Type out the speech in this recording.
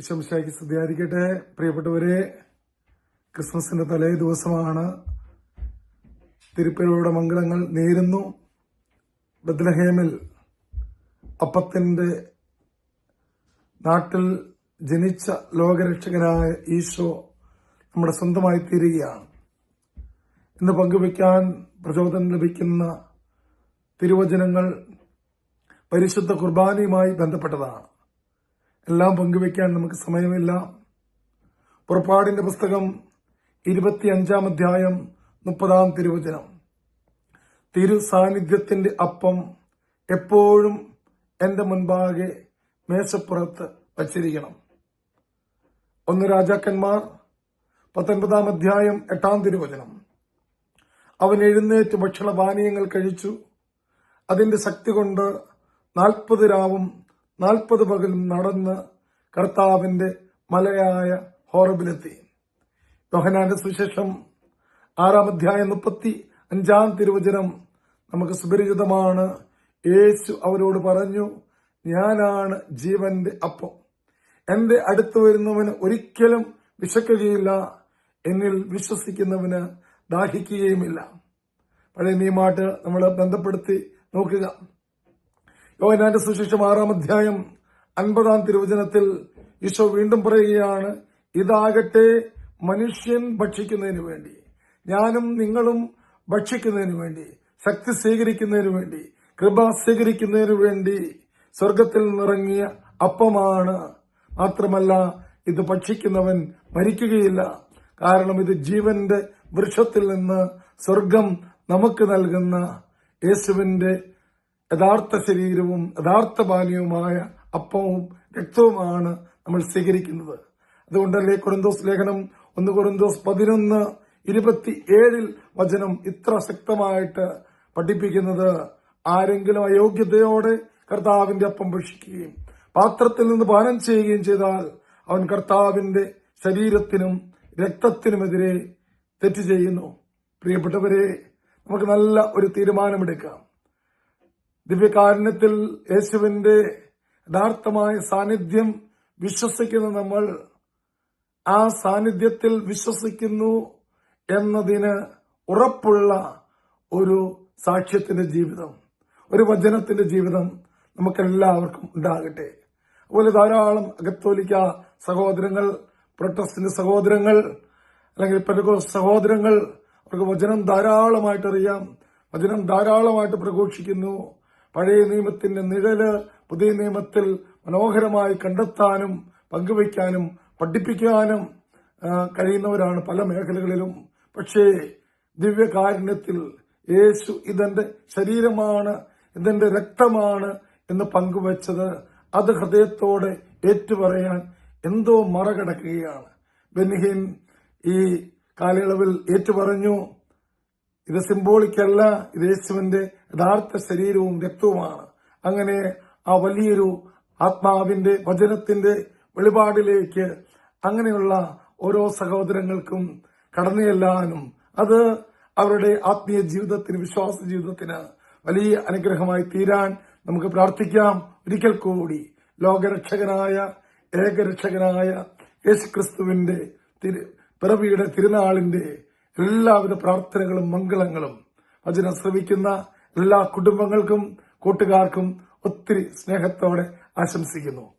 ഈശംശായ്ക്ക് സ്തുതിയായിരിക്കട്ടെ. പ്രിയപ്പെട്ടവരെ ക്രിസ്മസിന്റെ തലേ ദിവസമാണ്. തിരുപ്പതിയുടെ മംഗളങ്ങൾ നേരുന്നു. ബദ്ലഹേമിൽ അപ്പത്തിന്റെ നാട്ടിൽ ജനിച്ച ലോകരക്ഷകനായ ഈശോ നമ്മുടെ സ്വന്തമായി തീരുകയാണ്. ഇന്ന് പങ്കുവയ്ക്കാൻ പ്രചോദനം ലഭിക്കുന്ന തിരുവചനങ്ങൾ പരിശുദ്ധ കുർബാനയുമായി ബന്ധപ്പെട്ടതാണ്. എല്ലാം പങ്കുവയ്ക്കാൻ നമുക്ക് സമയമില്ല. പുറപ്പാടിന്റെ പുസ്തകം ഇരുപത്തിയഞ്ചാം അധ്യായം മുപ്പതാം തിരുവചനം. തിരു സാന്നിധ്യത്തിന്റെ അപ്പം എപ്പോഴും എന്റെ മുൻപാകെ മേശപ്പുറത്ത് വച്ചിരിക്കണം. ഒന്ന് രാജാക്കന്മാർ പത്തൊൻപതാം അധ്യായം എട്ടാം തിരുവചനം. അവൻ എഴുന്നേറ്റ് ഭക്ഷണപാനീയങ്ങൾ കഴിച്ചു. അതിന്റെ ശക്തി കൊണ്ട് നാൽപ്പത് രാവും നാൽപ്പത് പകലും നടന്ന് കർത്താവിന്റെ മലയായ ഹോറബിലെത്തി. യോഹനാന്റെ സുശേഷം ആറാം അധ്യായം മുപ്പത്തി അഞ്ചാം തിരുവചനം നമുക്ക് സുപരിചിതമാണ്. യേശു അവരോട് പറഞ്ഞു ഞാനാണ് ജീവന്റെ അപ്പം. എന്റെ അടുത്ത് വരുന്നവന് ഒരിക്കലും വിശക്കുകയില്ല. എന്നിൽ വിശ്വസിക്കുന്നവന് ദാഹിക്കുകയുമില്ല. പഴയ നിയമായിട്ട് നമ്മൾ ബന്ധപ്പെടുത്തി നോക്കുക. യോഹനാന്റെ സുശേഷം ആറാം അധ്യായം അൻപതാം തിരുവചനത്തിൽ ഈശോ വീണ്ടും പറയുകയാണ് ഇതാകട്ടെ മനുഷ്യൻ ഭക്ഷിക്കുന്നതിന് വേണ്ടി ഞാനും നിങ്ങളും ഭക്ഷിക്കുന്നതിന് വേണ്ടി ശക്തി സ്വീകരിക്കുന്നതിന് വേണ്ടി കൃപ സ്വീകരിക്കുന്നതിന് വേണ്ടി സ്വർഗത്തിൽ നിറങ്ങിയ അപ്പമാണ്. മാത്രമല്ല ഇത് ഭക്ഷിക്കുന്നവൻ മരിക്കുകയില്ല. കാരണം ഇത് ജീവന്റെ വൃക്ഷത്തിൽ നിന്ന് സ്വർഗം നമുക്ക് നൽകുന്ന യേശുവിന്റെ യഥാർത്ഥ ശരീരവും യഥാർത്ഥ പാനീയവുമായ അപ്പവും രക്തവുമാണ് നമ്മൾ സ്വീകരിക്കുന്നത്. അതുകൊണ്ടല്ലേ കൊറിന്തോസ് ലേഖനം ഒന്ന് കൊറിന്തോസ് പതിനൊന്ന് ഇരുപത്തി ഏഴിൽ വചനം ഇത്ര ശക്തമായിട്ട് പഠിപ്പിക്കുന്നത്. ആരെങ്കിലും അയോഗ്യതയോടെ കർത്താവിന്റെ അപ്പം ഭക്ഷിക്കുകയും പാത്രത്തിൽ നിന്ന് പാനം ചെയ്യുകയും ചെയ്താൽ അവൻ കർത്താവിന്റെ ശരീരത്തിനും രക്തത്തിനുമെതിരെ തെറ്റ് ചെയ്യുന്നു. പ്രിയപ്പെട്ടവരെ നമുക്ക് നല്ല ഒരു തീരുമാനമെടുക്കാം. ദിവ്യകാരുണ്യത്തിൽ യേശുവിന്റെ യഥാർത്ഥമായ സാന്നിധ്യം വിശ്വസിക്കുന്ന നമ്മൾ. ആ സാന്നിധ്യത്തിൽ വിശ്വസിക്കുന്നു എന്നതിന് ഉറപ്പുള്ള ഒരു സാക്ഷ്യത്തിന്റെ ജീവിതം ഒരു വചനത്തിന്റെ ജീവിതം നമുക്കെല്ലാവർക്കും ഉണ്ടാകട്ടെ. അതുപോലെ ധാരാളം അകത്തോലിക്ക സഹോദരങ്ങൾ പ്രൊട്ടസ്റ്റിന്റെ സഹോദരങ്ങൾ അല്ലെങ്കിൽ പെരകോസ് സഹോദരങ്ങൾ അവർക്ക് വചനം ധാരാളമായിട്ട് അറിയാം വചനം ധാരാളമായിട്ട് പ്രഘോഷിക്കുന്നു. പഴയ നിയമത്തിന്റെ നിഴൽ പുതിയ നിയമത്തിൽ മനോഹരമായി കണ്ടെത്താനും പങ്കുവയ്ക്കാനും പഠിപ്പിക്കാനും കഴിയുന്നവരാണ് പല മേഖലകളിലും. പക്ഷേ ദിവ്യകാരുണ്യത്തിൽ യേശു ഇതെന്റെ ശരീരമാണ് ഇതെന്റെ രക്തമാണ് എന്ന് പങ്കുവച്ചത്. അത് ഹൃദയത്തോടെ ഏറ്റുപറയാൻ എന്തോ മറകടക്കുകയാണ്. ബെന്നിഹീൻ ഈ കാലയളവിൽ ഏറ്റുപറഞ്ഞു ഇത് സിംബോളിക്കല്ല ഇത് യേശുവിന്റെ യഥാർത്ഥ ശരീരവും രക്തവുമാണ്. അങ്ങനെ ആ വലിയൊരു ആത്മാവിന്റെ വചനത്തിന്റെ വെളിപാടിലേക്ക് അങ്ങനെയുള്ള ഓരോ സഹോദരങ്ങൾക്കും കടന്നു ചെല്ലാനും അത് അവരുടെ ആത്മീയ ജീവിതത്തിന് വിശ്വാസ ജീവിതത്തിന് വലിയ അനുഗ്രഹമായി തീരാൻ നമുക്ക് പ്രാർത്ഥിക്കാം. ഒരിക്കൽ കൂടി ലോകരക്ഷകനായ ഏകരക്ഷകനായ യേശുക്രിസ്തുവിന്റെ പിറവിയുടെ തിരുനാളിന്റെ എല്ലാവിധ പ്രാർത്ഥനകളും മംഗളങ്ങളും. വചനം ശ്രമിക്കുന്ന എല്ലാ കുടുംബങ്ങൾക്കും കൂട്ടുകാർക്കും ഒത്തിരി സ്നേഹത്തോടെ ആശംസിക്കുന്നു.